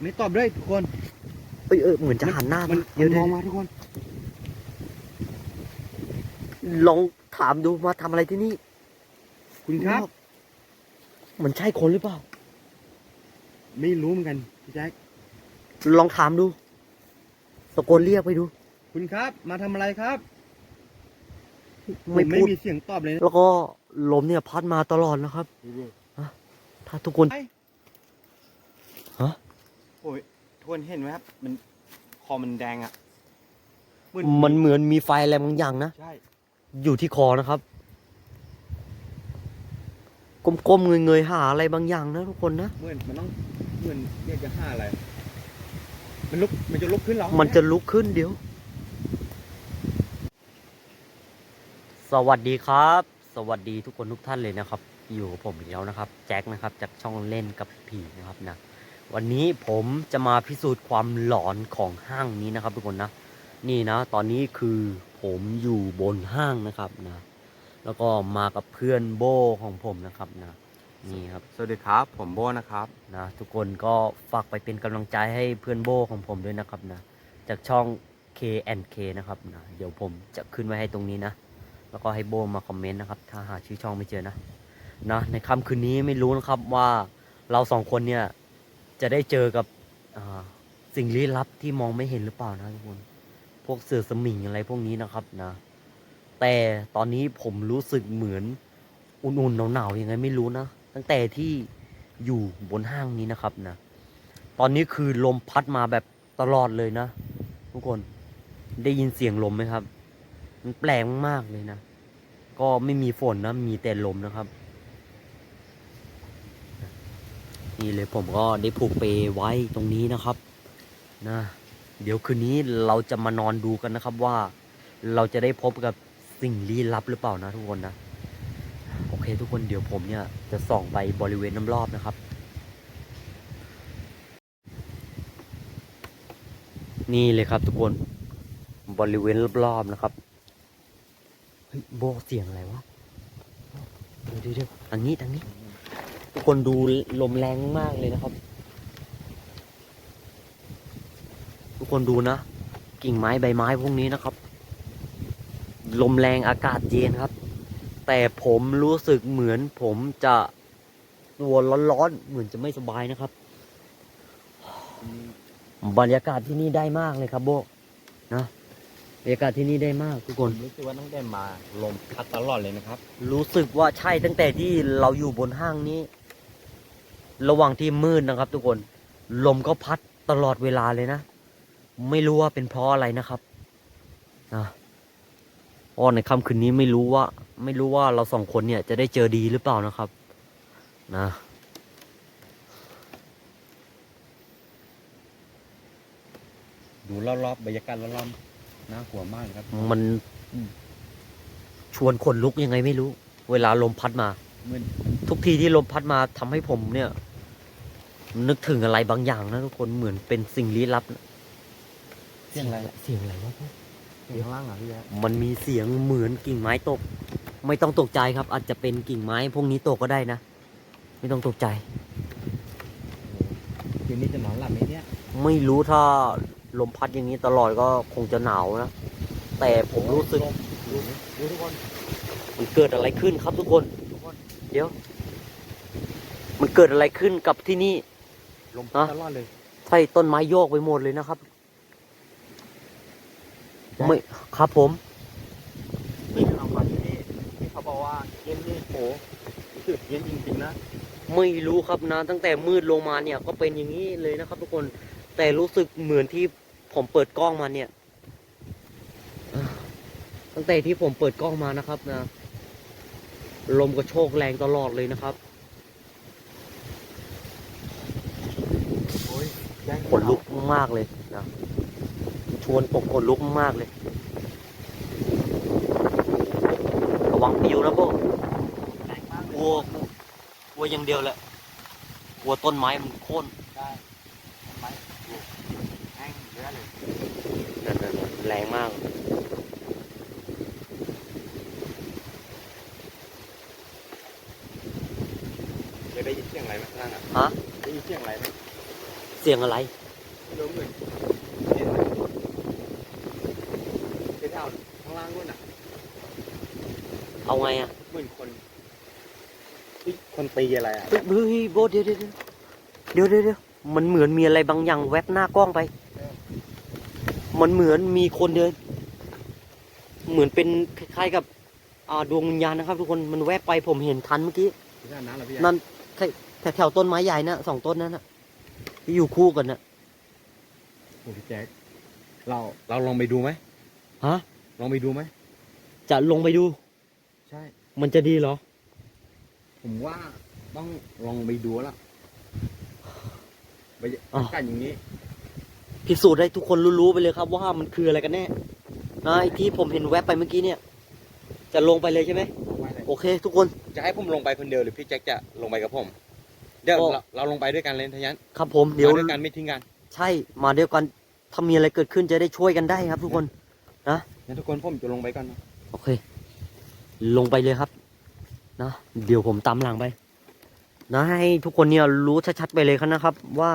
ไม่ตอบเลยทุกคนเอ้ยเออเหมือนจะหันหน้ามัมานเดี๋ยวมเดี๋ยอวงมาทุกคน ลองถามดูมาทำอะไรที่นี่ คุณครับ มันใช่คนหรือเปล่า ไม่รู้เหมือนกันพี่แจ็คลองถามดูตะโกนเรียกไปดู คุณครับ มาทำอะไรครับผมไม่ไม่พูดมีเสียงตอบเลยนะแล้วก็ลมเนี่ยพัดมาตลอดนะครับถ้าทุกคนโอ้ยทุกคนเห็นไหมครับ มันคอมันแดงอะเหมือนมันเหมือนมีไฟอะไรบางอย่างนะ ใช่ อยู่ที่คอนะครับ ก้มๆเงยๆหาอะไรบางอย่างนะทุกคนนะ เหมือนมันต้องเหมือนอยากจะห้าอะไร มันลุก มันจะลุกขึ้นเหรอ มันจะลุกขึ้นเดี๋ยว สวัสดีครับ สวัสดีทุกคนทุกท่านเลยนะครับ อยู่กับผมอีกแล้วนะครับ แจ็คนะครับ จากช่องเล่นกับผีนะครับนะ วันนี้ผมจะมาพิสูจน์ความหลอนของห้างนี้นะครับทุกคนนะ นี่นะ ตอนนี้คือผมอยู่บนห้างนะครับนะ แล้วก็มากับเพื่อนโบของผมนะครับนะ นี่ครับ สวัสดีครับ ผมโบนะครับนะ ทุกคนก็ฝากไปเป็นกำลังใจให้เพื่อนโบของผมด้วยนะครับนะ จากช่อง K&K นะครับนะ เดี๋ยวผมจะขึ้นไว้ให้ตรงนี้นะ แล้วก็ให้โบมาคอมเมนต์นะครับ ถ้าหาชื่อช่องไม่เจอนะนะในค่ำคืนนี้ไม่รู้นะครับว่าเราสองคนเนี่ย จะได้เจอกับสิ่งลี้ลับที่มองไม่เห็นหรือเปล่านะทุกคน พวกเสือสมิงอะไรพวกนี้นะครับนะ แต่ตอนนี้ผมรู้สึกเหมือนอุ่นๆหนาวๆยังไงไม่รู้นะ ตั้งแต่ที่อยู่บนห้างนี้นะครับนะ ตอนนี้คือลมพัดมาแบบตลอดเลยนะ ทุกคนได้ยินเสียงลมไหมครับ มันแปลกมากๆเลยนะ ก็ไม่มีฝนนะ มีแต่ลมนะครับ นี่เลยผมก็ได้ผูกเปไว้ตรงนี้นะครับนะเดี๋ยวคืนนี้เราจะมานอนดูกันนะครับว่า เราจะได้พบกับสิ่งลี้ลับหรือเปล่านะทุกคนนะ โอเคทุกคนเดี๋ยวผมเนี่ยจะส่องไปบริเวณน้ำรอบนะครับ นี่เลยครับทุกคนบริเวณรอบๆนะครับเฮ้ยโบเสียงอะไรวะเดี๋ยวเดี๋ยวทางนี้ทางนี้ ทุกคนดูลมแรงมากเลยนะครับ ทุกคนดูนะ กิ่งไม้ใบไม้พวกนี้นะครับ ลมแรงอากาศเย็นครับ แต่ผมรู้สึกเหมือนผมจะตัวร้อนๆเหมือนจะไม่สบายนะครับ บรรยากาศที่นี่ได้มากเลยครับโบนะบรรยากาศที่นี่ได้มากทุกผคนมรู้สึกว่าตั้งแต่มาลมพัดตลอดเลยนะครับ รู้สึกว่าใช่ตั้งแต่ที่เราอยู่บนห้างนี้ ระหว่างที่มืดนะครับ ทุกคนลมก็พัดตลอดเวลาเลยนะ ไม่รู้ว่าเป็นเพราะอะไรนะครับนะอ๋อในค่ำคืนนี้ไม่รู้ว่า ไม่รู้ว่าเราสองคนเนี่ยจะได้เจอดีหรือเปล่านะครับ นะดูรอบๆบรรยากาศรอบๆน่ากลัวมากเลยครับ มันชวนขนลุกยังไงไม่รู้ เวลาลมพัดมา เหมือน ทุกทีที่ลมพัดมาทำให้ผมเนี่ย นึกถึงอะไรบางอย่างนะทุกคนเหมือนเป็นสิ่งลี้ลับนะเสียงอะไรเสียงอะไรวะเสียงข้างล่างเหรอพี่แจ๊คมันมีเสียงเหมือนกิ่งไม้ตก ไม่ต้องตกใจครับ อาจจะเป็นกิ่งไม้พวกนี้ตกก็ได้นะไม่ต้องตกใจคืนนี้จะนอนหลับไหมเนี่ยไม่รู้ถ้าลมพัดอย่างนี้ตลอดก็คงจะหนาวนะแต่ผมรู้สึกดูดูทุกคนมันเกิดอะไรขึ้นครับทุกคนทุกคนเดี๋ยวมัน เกิดอะไรขึ้นกับที่นี่ ลมพัดฮะตลอดเลย ใช่ต้นไม้โยกไปหมดเลยนะครับ ไม่ครับผมนี่คือเอาวันที่นี่ที่เขาบอกว่าเย็นนี่โหรู้สึกเย็นจริงๆนะ ไม่รู้ครับนะ ตั้งแต่มืดลงมาเนี่ยก็เป็นอย่างนี้เลยนะครับ ทุกคน แต่รู้สึกเหมือนที่ผมเปิดกล้องมาเนี่ยอ่าตั้งแต่ที่ผมเปิดกล้องมานะครับนะ ลมกระโชกแรงตลอดเลยนะครับ โอ้ยแจ้ง ขนลุกมากเลยนะชวนผมขนลุกมากเลย ระวังปิวนะโบแรงมากกลัวกลัวอย่างเดียวแหละกลัวต้นไม้มันโค่นได้ทำไมแห้งเยอะเลยนั่นๆๆแรงมากเคยได้ยินเสียงอะไรไหมข้างล่างอะฮะได้ยินเสียงอะไรไหม สียงอะไรเริ่มเหมือนเห็นไหมเป็นแถวข้างล่างคนอะเอาไงอะเหมือนคนเฮ้ยคนตีอะไรอะเฮ้ยเฮ้ยโบทเดี๋ยวเดี๋ยวเดี๋ยวเดี๋ยวเดี๋ยวมันเหมือนมีอะไรบางอย่างแวบหน้ากล้องไป มันเหมือนมีคนเดิน เหมือนเป็นคล้ายๆกับอ่าดวงวิญญาณนะครับ ทุกคนมันแวบไปผมเห็นทันเมื่อกี้พี่ด้านนั้นเหรอพี่นั่นแถวแถวต้นไม้ใหญ่นะสองต้นนั้นนะ ที่อยู่คู่กันนะโอ้พี่แจ็คเราเราลองไปดูไหมฮะ ลองไปดูไหมจะลงไปดู ใช่ มันจะดีเหรอ ผมว่าต้องลองไปดูแล้วล่ะไปอ๋อกันอย่างนี้ พิสูจน์ให้ทุกคนรู้ๆไปเลยครับ ว่ามันคืออะไรกันแน่นะไอ้ที่ผมเห็นแวบไปเมื่อกี้เนี่ย จะลงไปเลยใช่ไหมลงไปเลยโอเค ทุกคน จะให้ผมลงไปคนเดียวหรือพี่แจ็คจะลงไปกับผม เดี๋ยวโอ้เราเราลงไปด้วยกันเลยทะยันครับผมเดี๋ยว มาด้วยกันไม่ทิ้งกันใช่มาเดียวกันถ้ามีอะไรเกิดขึ้นจะได้ช่วยกันได้ครับ ทุกคนงั้นทุกคนผมจะลงไปก่อนนะโอเค ลงไปเลยครับ นะเดี๋ยวผมตามหลังไป นะให้ทุกคนเนี่ยรู้ชัดๆไปเลยครับนะครับ ว่า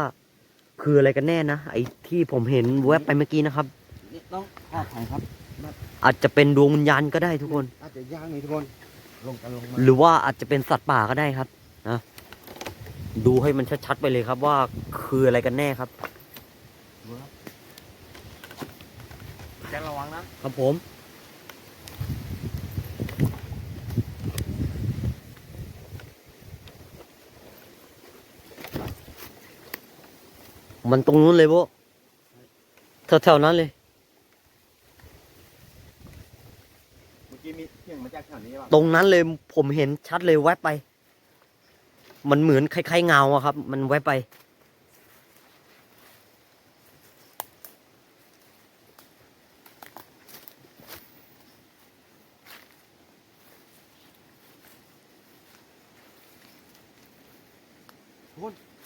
คืออะไรกันแน่นะไอ้ที่ผมเห็นแวบไปเมื่อกี้นะครับ นี่ต้องปลอดภัยครับอาจจะเป็นดวงวิญญาณก็ได้ทุกคน อาจจะยากหน่อยทุกคนลงกันลงมาหรือว่าอาจจะเป็นสัตว์ป่าก็ได้ครับ นะ ดูให้มันชัดๆไปเลยครับว่าคืออะไรกันแน่ครับแจ็คระวังนะครับผม มันตรงนู้นเลยโบแถวๆนั้นเลย เมื่อกี้มีเสียงมาจากแถวนี้ป่ะตรงนั้นเลยผมเห็นชัดเลยแวบไป มันเหมือนคล้ายๆเงาอะครับ มันแวบไป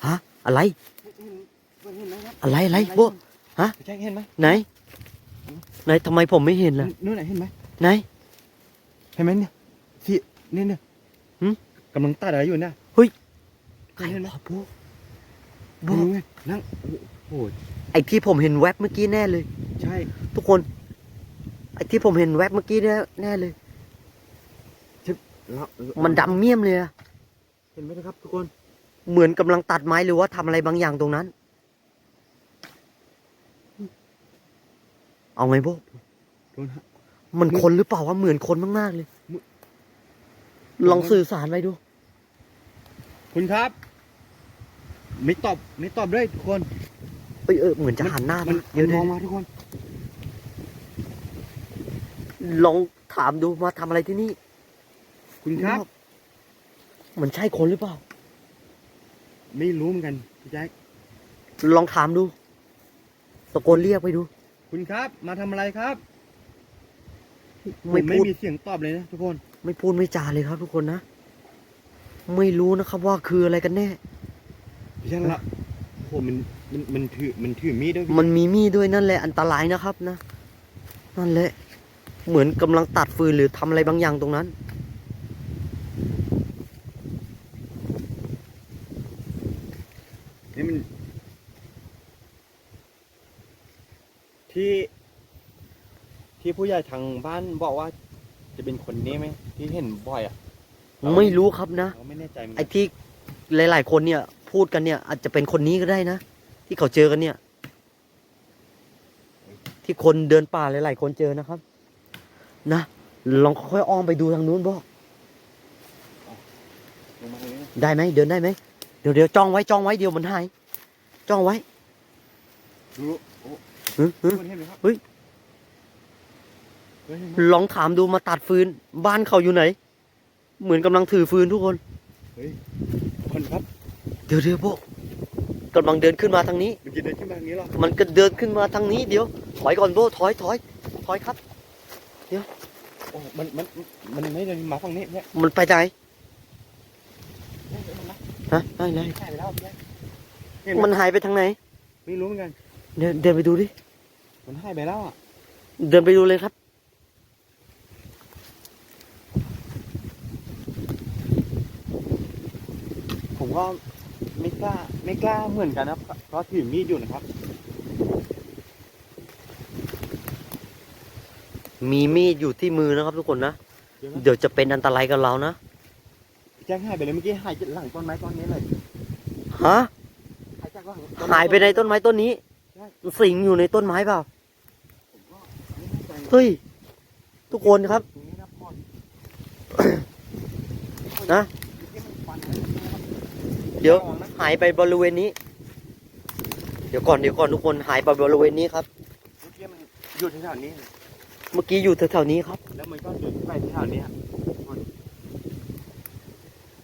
ฮะอะไรเห็นไหมครับอะไรอะไรโบพี่แจ็คเห็นไหมไหน ไหนทำไมผมไม่เห็นล่ะนู่นไหนะเห็นไหมไหน เห็นไหมเนี่ยที่นี่เนี่ยหึกำลังตัดอะไรอยู่เนี่ย ใครวะโบโบดูไงนั่งโอ้โหไอ้ที่ผมเห็นแวบเมื่อกี้แน่เลย ใช่ ทุกคน ไอ้ที่ผมเห็นแวบเมื่อกี้แน่แน่เลยแล้วมันดำเมี่ยมเลยอะเห็นไหมนะครับ ทุกคน เหมือนกำลังตัดไม้หรือว่าทำอะไรบางอย่างตรงนั้น เอาไงโบดูนะฮะมันคนหรือเปล่าวะเหมือนคนมากๆเลยมึลองสื่อสารไปดู คุณครับ ไม่ตอบไม่ตอบด้วยทุกคนเอ้ยเออเหมือนจะหันหน้ามัมานมัเดี๋ยวนมเดี๋ยวองมาทุกคน ลองถามดูมาทำอะไรที่นี่คุณครับ มันใช่คนหรือเปล่า ไม่รู้เหมือนกันพี่แจ็คลองถามดูตะโกนเรียกไปดู คุณครับ มาทำอะไรครับผไม่มไม่พูดมีเสียงตอบเลยนะทุกคน ไม่พูดไม่จาเลยครับทุกคนนะ ไม่รู้นะครับว่าคืออะไรกันแน่ พี่แจ็คละโอ้โหมันมันมันถือมันถือมีดด้วยพี่มันมีมีดด้วยนั่นแหละอันตรายนะครับนะ นั่นแหละ เหมือนกำลังตัดฟืนหรือทำอะไรบางอย่างตรงนั้น นี่มัน ที่ ที่ผู้ใหญ่ทางบ้านบอกว่า จะเป็นคนนี้ไหมที่เห็นบ่อยอะเราไม่รู้ครับนะ เราไม่แน่ใจเหมือนไอ้กันที่หลาย ๆ คนเนี่ย พูดกันเนี่ย อาจจะเป็นคนนี้ก็ได้นะ ที่เขาเจอกันเนี่ย ที่คนเดินป่าหลายๆคนเจอนะครับ นะลองค่อยๆอ้อมไปดูทางนู้นบอกลงมาตรงนี้นะได้ไหมเดินได้ไหมเดี๋ยวเดี๋ยวจ้องไว้จ้องไว้เดี๋ยวมันหายจ้องไว้ดูโอ้หึหึทุกคนเห็นไหมครับเฮ้ยเฮ้ยเห็นไหมลองถามดูมาตัดฟืน บ้านเขาอยู่ไหน เหมือนกำลังถือฟืนทุกคนคนครับ เดี๋ยวเดี๋ยวพวกกำลังเดินขึ้นมาทางนี้ มันจะเดินขึ้นมาอย่างนี้เหรอมันก็เดินขึ้นมาทางนี้เดี๋ยว ถอยก่อนโบถอยถอยถอยครับโอ้มันมันมันไม่เดินมาฝั่งนี้เนี่ยมันไปไหนเห็นไหมฮะไปไหนหายไปแล้วเนี่ยเห็นไหมมันหายไปทางไหน ไม่รู้เหมือนกัน เดินเดินไปดูดิ มันหายไปแล้วอะ เดินไปดูเลยครับผมก็ ไม่กล้าไม่กล้าเหมือนกันนะครับเพราะถือมีดอยู่นะครับ มีมีดอยู่ที่มือนะครับทุกคนนะ เดี๋ยวนะเดี๋ยวจะเป็นอันตรายกับเรานะแจ็คหายไปเลยเมื่อกี้หายจากหลังต้นไม้ต้นนี้เลยฮะหายจากหลังต้นม้หายไปในต้นไม้ต้นนี้ใช่มันสิงอยู่ในต้นไม้เปล่าผมก็ไม่แน่ใจเฮ้ยทุกคนครับตรงนี้นะ ดี๋ยวระงนะหายไปบริเวณนี้ เดี๋ยวก่อนเดี๋ยวก่อนทุกคนหายไปบริเวณนี้ครับ เมื่อกี้มันอยู่แถวๆนี้ เมื่อกี้อยู่แถวๆนี้ครับ แล้วมันก็เดินไปแถวๆนี้ครับ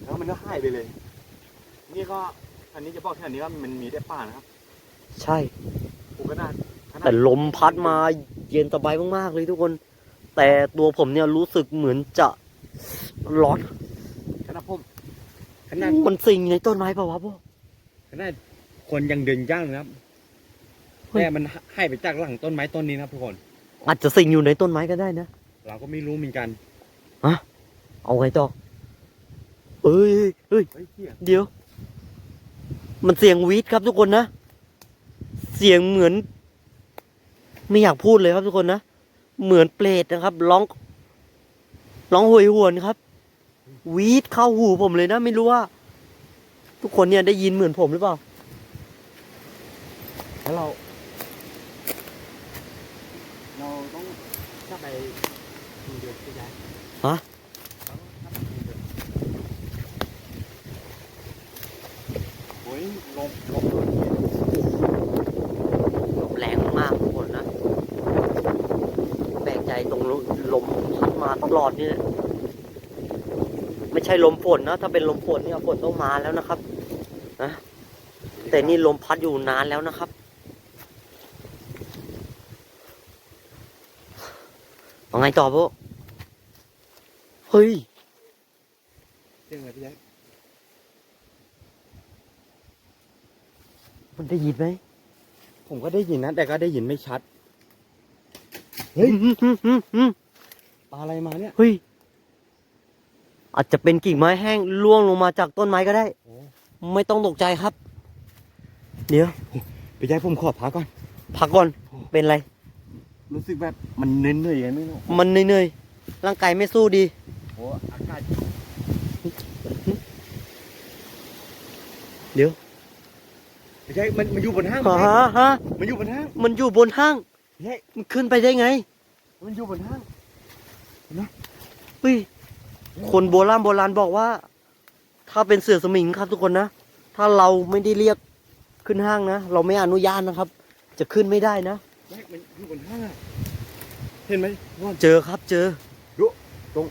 แล้วมันก็หายไปเลย นี่ก็อันนี้จะบอกแถวนี้ว่ามันมีได้ป่านะครับ ใช่ผมก็น่าขนาดแต่ลมพัดมาเย็นสบายมากๆเลยทุกคน แต่ตัวผมเนี่ยรู้สึกเหมือนจะร้อนขนาดผม ขนาดมันสิงในต้นไม้เปล่าวะพวกขนาดคนยังเดินย่างนะครับเฮ้ยแต่มันหายไปจากหลังต้นไม้ต้นนี้นะครับทุกคน อาจจะสิงอยู่ในต้นไม้ก็ได้นะ เราก็ไม่รู้เหมือนกันเอาไงต่อเอ้ยเฮ้ยเฮ้ยเสียงเดี๋ยว มันเสียงวีดครับทุกคนนะ เสียงเหมือน ไม่อยากพูดเลยครับทุกคนนะ เหมือนเปรตนะครับ ร้อง ร้องโหวยหวนครับ วีดเข้าหูผมเลยนะ ไม่รู้ว่า ทุกคนเนี่ยได้ยินเหมือนผมหรือเปล่า แล้วเรา เราต้องกลับไปทีเดียวใช่ไหมฮะต้องกลับไปทีเดียวโอ้ยลมลมลมแรงมากทุกคนนะ แปลกใจตรงลมลมพัดมาตลอดนี่นะ ไม่ใช่ลมฝนนะถ้าเป็นลมฝนเนี่ยฝนต้องมาแล้วนะครับนะแต่นี่ลมพัดอยู่นานแล้วนะครับเอาไงต่อพวกเฮ้ยเสียงอะไรพี่แจ๊คมันได้ยินไหมผมก็ได้ยินนะ แต่ก็ได้ยินไม่ชัด เฮ้ยอืมอืมอืมอืมปลาอะไรมาเนี่ย เฮ้ย อาจจะเป็นกิ่งไม้แห้งล่วงลงมาจากต้นไม้ก็ได้โอ้ไม่ต้องตกใจครับ เดี๋ยวพี่แจ๊คผมขอพักก่อน พักก่อน เป็นไร รู้สึกแบบมันเน้นเหนื่อยๆยังไม่รู้มันเหนื่อยๆ ร่างกายไม่สู้ดีโอ้อากาศเดี๋ยวพี่แจ๊คมันมันอยู่บนห้างฮะฮะมันอยู่บนห้าง มันอยู่บนห้างพี่แจ๊คมันขึ้นไปได้ไง มันอยู่บนห้างเฮ้ย คนโบราณโบราณบอกว่า ถ้าเป็นเสือสมิงครับทุกคนนะ ถ้าเราไม่ได้เรียกขึ้นห้างนะ เราไม่อนุญาตนะครับ จะขึ้นไม่ได้นะแจ๊คมันอยู่บนห้างอะเห็นไหมว่าเจอครับ เจอดูตรง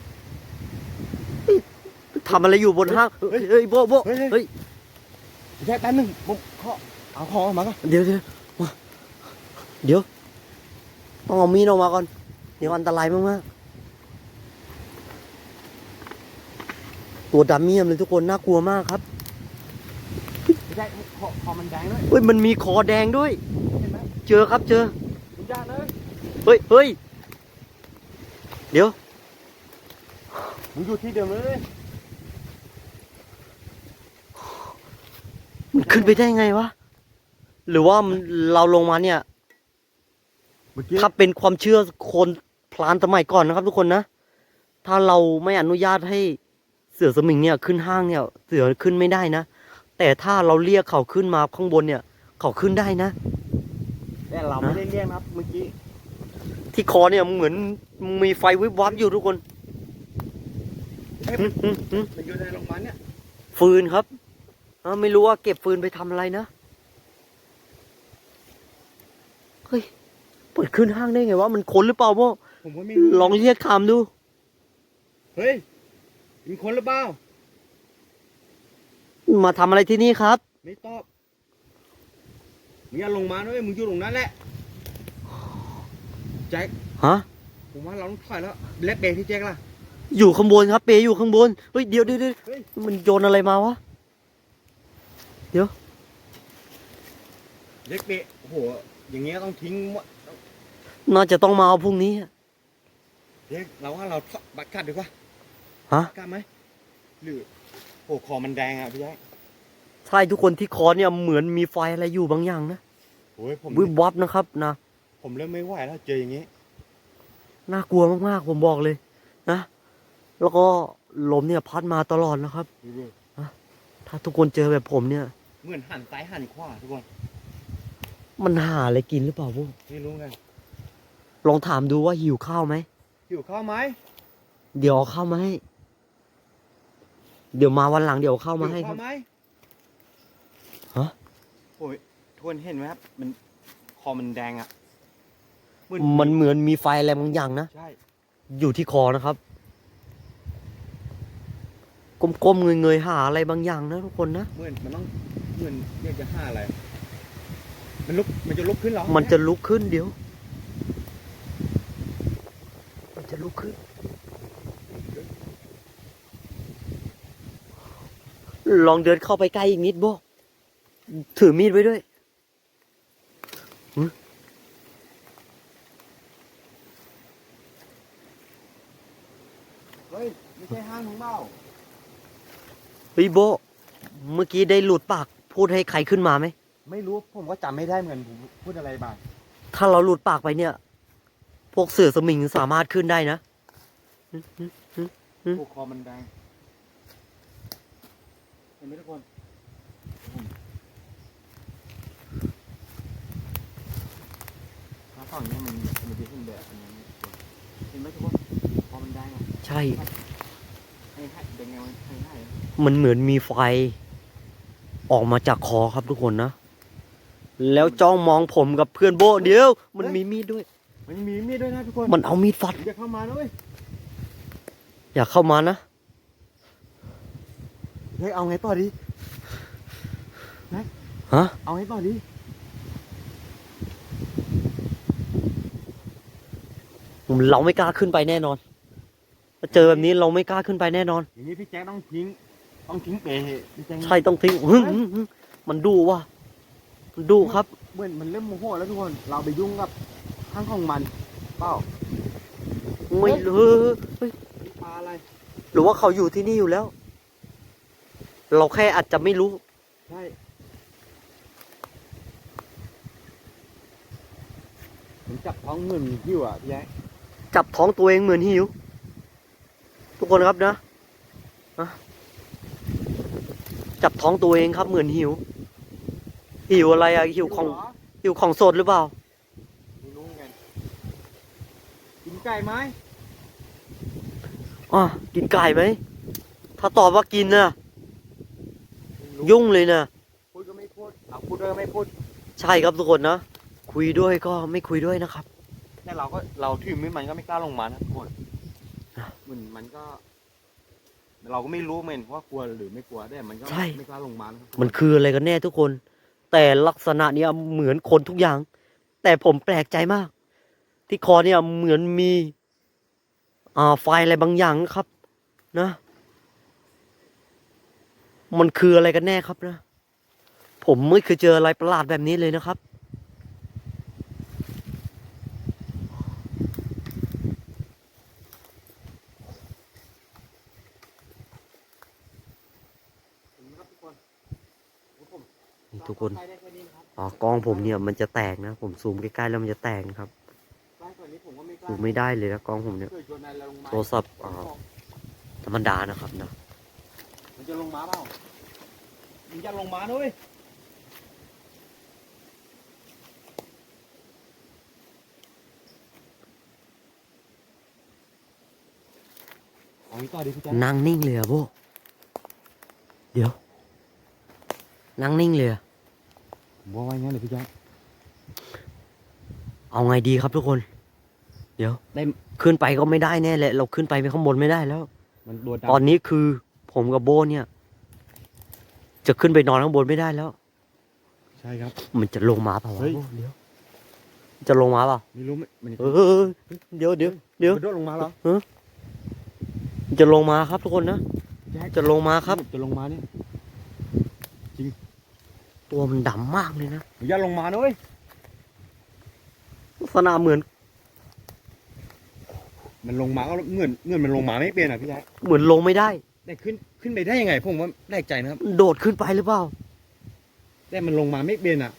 ทำอะไรอยู่บนห้างเฮ้ยเฮ้ยโบโบเฮ้ยเฮ้ย เฮ้ยพี่แจ๊คแป๊บนึงผมขอเอาของออกมาก่อนเดี๋ยวเดี๋ยวมาเดี๋ยวต้องเอามีดออกมาก่อน เดี๋ยวอันตรายมากๆ ตัวดำเมี่ยมเลยทุกคนน่ากลัวมากครับพี่แจ๊คขอขอมันแดงด้วยเฮ้ยมันมีคอแดงด้วย เห็นไหมเจอครับเจอคุณย่าเลยเฮ้ยเฮ้ยเดี๋ยว มึงอยู่ที่เดิมเลยมันขึ้นไปได้ไงวะ หรือว่ามันเราลงมาเนี่ย เมื่อกี้ถ้าเป็นความเชื่อคนพลานสมัยก่อนนะครับทุกคนนะ ถ้าเราไม่อนุญาตให้เสือสมิงเนี่ยขึ้นห้างเนี่ย เสือขึ้นไม่ได้นะ แต่ถ้าเราเรียกเขาขึ้นมาข้างบนเนี่ย เขาขึ้นได้นะ แต่เราไม่ได้เรียกนะครับเมื่อกี้ ที่คอเนี่ยเหมือนมีไฟวิบวับอยู่ทุกคนเฮ้ยหึมันหึหึมันอยู่ในโรงพยาบาลเนี่ย ฟืนครับเอ้าไม่รู้ว่าเก็บฟืนไปทำอะไรนะ เฮ้ย เปิดขึ้นห้างได้ไงวะ มันคนหรือเปล่าพ่อผมก็ไม่รู้ลองเรียกถามดู เฮ้ย มีคนหรือเปล่า มาทำอะไรที่นี่ครับ ไม่ตอบมึงอย่าลงมาด้วยมึงอยู่ตรงนั้นแหละ แจ็ค ฮะ ผมว่าเราต้องถอยแล้วเล็บเบรกที่แจ็คล่ะ อยู่ข้างบนครับ เปย์อยู่ข้างบน เฮ้ยเดี๋ยวเดี๋ยวเดี๋ยวเฮ้ย มันโยนอะไรมาวะเล็บเบรกโอ้โห อย่างเงี้ยต้องทิ้งหมดน่าจะต้องมาเอาพรุ่งนี้อะเด็กเราว่าเราบัตรกัดดีกว่า ฮะ กล้าไหมหรือโอ้คอมันแดงอะพี่แจ็คใช่ทุกคนที่คอเนี่ยเหมือนมีไฟอะไรอยู่บางอย่างนะโอ้ยผมวิบวับนะครับนะผมเริ่มไม่ไหวแล้วเจออย่างนี้น่ากลัวมากๆผมบอกเลยนะแล้วก็ลมเนี่ยพัดมาตลอดนะครับถ้าทุกคนเจอแบบผมเนี่ย เหมือนหันซ้ายหันขวาทุกคนมันหาอะไรกินหรือเปล่าพวกไม่รู้ไงลองถามดูว่าหิวข้าวไหมหิวข้าวไหมเดี๋ยวเอาข้าวมาให้ เดี๋ยวมาวันหลังเดี๋ยวเอาข้าวมาให้หิวครัข้าบวไหมฮะ โอ้ยทุกคนเห็นไหมครับ มันคอมันแดงอะเหมือนมันเหมือนมีไฟอะไรบางอย่างนะ ใช่ อยู่ที่คอนะครับ ก้มๆเงยๆหาอะไรบางอย่างนะทุกคนนะ เหมือนมันต้อง เหมือนอยากจะหาอะไร มันลุก มันจะลุกขึ้นเหรอ มันจะลุกขึ้นเดี๋ยว มันจะลุกขึ้น ลองเดินเข้าไปใกล้อีกนิดโบถือมีดไว้ด้วยเฮ้ยไม่ใช่ห้างของเบ้าเฮ้ยโบ เมื่อกี้ได้หลุดปากพูดให้ใครขึ้นมาไหม ไม่รู้ผมก็จำไม่ได้เหมือนผมพูดอะไรบ้างถ้าเราหลุดปากไปเนี่ย พวกเสือสมิงสามารถขึ้นได้นะอืมพวกคอมันแดง เห็นไหมทุกคนถ้าฝั่งเนี้ยมันมันจะขึ้นแบบอันนี้เห็นไหมทุกคนคอมันแดงอะใช่ให้ให้เป็นไงมันให้ให้มันเหมือนมีไฟ ออกมาจากคอครับทุกคนนะ แล้วจ้องมองผมกับเพื่อนโบเดี๋ยว มันมีมีดด้วย มันมีมีดด้วยนะทุกคน มันเอามีดฟัด อย่าเข้ามาด้วยอย่าเข้ามานะ เฮ้ยเอาไงต่อดีฮะ เอาไงต่อดีเราไม่กล้าขึ้นไปแน่นอนถ้าเจอแบบนี้เราไม่กล้าขึ้นไปแน่นอน อย่างนี้พี่แจ๊คต้องทิ้ง ต้องทิ้งเปเหตุพี่แจ๊คใช่ต้องทิ้งหึ่งหึ่งหึ่งมันดูว่ะมันดูครับ เหมือนมันเริ่มโมโหแล้วทุกคน เราไปยุ่งกับข้างของมันเปล่าไม่รู้เฮ้ยปลาอะไร หรือว่าเขาอยู่ที่นี่อยู่แล้ว เราแค่อาจจะไม่รู้ ใช่ ผมจับท้องเหมือนหิวอะพี่แจ๊คจับท้องตัวเองเหมือนหิว ทุกคนครับนะนะ จับท้องตัวเองครับเหมือนหิว หิวอะไรอะหิวของเหรหิวของสดหรือเปล่า ไม่รู้เหมือนกันกินไก่ไหมอะกินไก่ไหม ถ้าตอบว่ากินนะไม่รู้ ยุ่งเลยนะพูดก็ไม่พูดเอาพูดด้วยก็ไม่พูดใช่ครับทุกคนนะคุยด้วยก็ไม่คุยด้วยนะครับ แต่เราก็เราถือมีดมันก็ไม่กล้าลงมานะทุกคนอะเหมือนมันก็ เราก็ไม่รู้เหมือนว่ากลัวหรือไม่กลัวแต่มันก็ใช่ ไม่กล้าลงมานะครับมันคืออะไรกันแน่ทุกคน แต่ลักษณะเนี้ยเหมือนคนทุกอย่าง แต่ผมแปลกใจมาก ที่คอเนี่ยเหมือนมี อ่าไฟอะไรบางอย่างครับ นะ มันคืออะไรกันแน่ครับนะ ผมไม่เคยเจออะไรประหลาดแบบนี้เลยนะครับ นี่ทุกคนอ๋อกล้องผมเนี่ยมันจะแตกนะ ผมซูมใกล้ๆแล้วมันจะแตกนะครับใกล้กว่านี้ผมก็ไม่กล้าซูมไม่ได้เลยนะกล้องผมเนี่ยโทรศัพท์อ่าธรรมดานะครับนะ จะลงมาเปล่ามันจะลงมาด้วยเอาอีกต่อดิพี่แจ๊คนั่งนิ่งเลยอะโบเดี๋ยว นั่งนิ่งเลยอะผมว่าไว้งั้นเลยพี่แจ๊คเอาไงดีครับทุกคน เดี๋ยวได้ขึ้นไปก็ไม่ได้แน่แหละเราขึ้นไปไปข้างบนไม่ได้แล้ว มันโดนตอนนี้คือ ผมกับโบเนี่ย จะขึ้นไปนอนข้างบนไม่ได้แล้ว ใช่ครับ มันจะลงมาเปล่าวะเฮ้ยโบ้เดี๋ยวมันจะลงมาเปล่าไม่รู้มันเออเดี๋ยวเดี๋ยวเดี๋ยว มันโดดลงมาเหรอมันจะลงมาครับทุกคนนะ แจ๊คจะลงมาครับ จะลงมาเนี่ยตัวมันดำมากเลยนะ อย่าลงมาด้วยลักษณะเหมือนมันลงมาก็เงื่อนเงื่อนมันลงมาไม่เป็นอะพี่แจ๊คเหมือนลงไม่ได้ แต่ขึ้นขึ้นไปได้ยังไงผมว่าแปลกใจนะครับมันโดดขึ้นไปหรือเปล่า แต่มันลงมาไม่เป็นอะ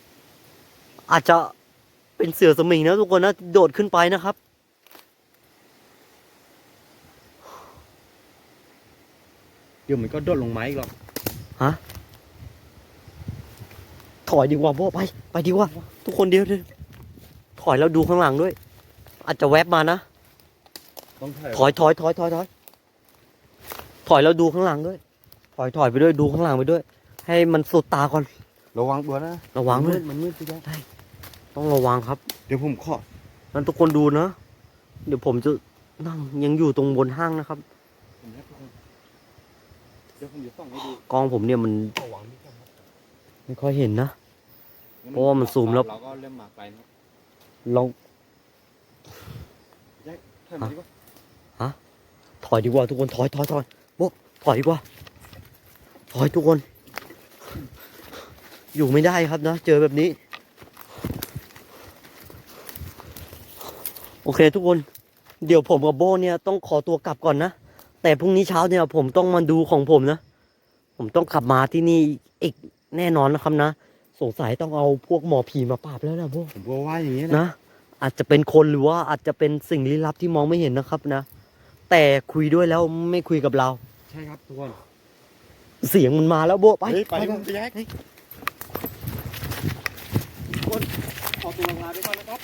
อาจจะเป็นเสือสมิงนะทุกคนนะโดดขึ้นไปนะครับ เดี๋ยวมันก็โดดลงมาอีกหรอกถอยดีกว่าโบไป ไปดีกว่า ทุกคนเดียวเดียวถอยแล้วดูข้างหลังด้วย อาจจะแวบมานะ ต้องถอยถอยถอยถอยถอยถอย แล้วดูข้างหลังด้วย ถอยถอยไปด้วยดูข้างหลังไปด้วย ให้มันสุดตาก่อน ระวังตัวนะระวังด้วยมันมืดพี่แจ๊คต้องระวังครับเดี๋ยวผมขอนั้นทุกคนดูนะ เดี๋ยวผมจะนั่งยังอยู่ตรงบนห้างนะครับ ผมนะทุกคนเดี๋ยวผมจะส่องให้ดูกล้องผมเนี่ยมันระวังพี่แจ๊คครับไม่ค่อยเห็นนะ เพราะว่ามันซูมแล้ว เราก็เริ่มมาไกลนะครับลอง ถอยมาดีกว่าถอยดีกว่าทุกคนถอยถอยถอยโบะ ถอยดีกว่าถอยทุกคน อยู่ไม่ได้ครับนะเจอแบบนี้ โอเคทุกคน เดี๋ยวผมกับโบเนี่ยต้องขอตัวกลับก่อนนะ แต่พรุ่งนี้เช้าเนี่ยผมต้องมาดูของผมนะ ผมต้องขับมาที่นี่อีกแน่นอนนะครับนะ สงสัยต้องเอาพวกหมอผีมาปราบแล้วนะโบผมก็ว่าอย่างนี้นะนะอาจจะเป็นคนหรือว่าอาจจะเป็นสิ่งลี้ลับที่มองไม่เห็นนะครับนะ แต่คุยด้วยแล้วไม่คุยกับเรา ใช่ครับทุกคนเสียงมันมาแล้วโบะไปเฮ้ยไปไปคุณพี่แจ๊คทุกคนขอตัวลาไปก่อนนะครับ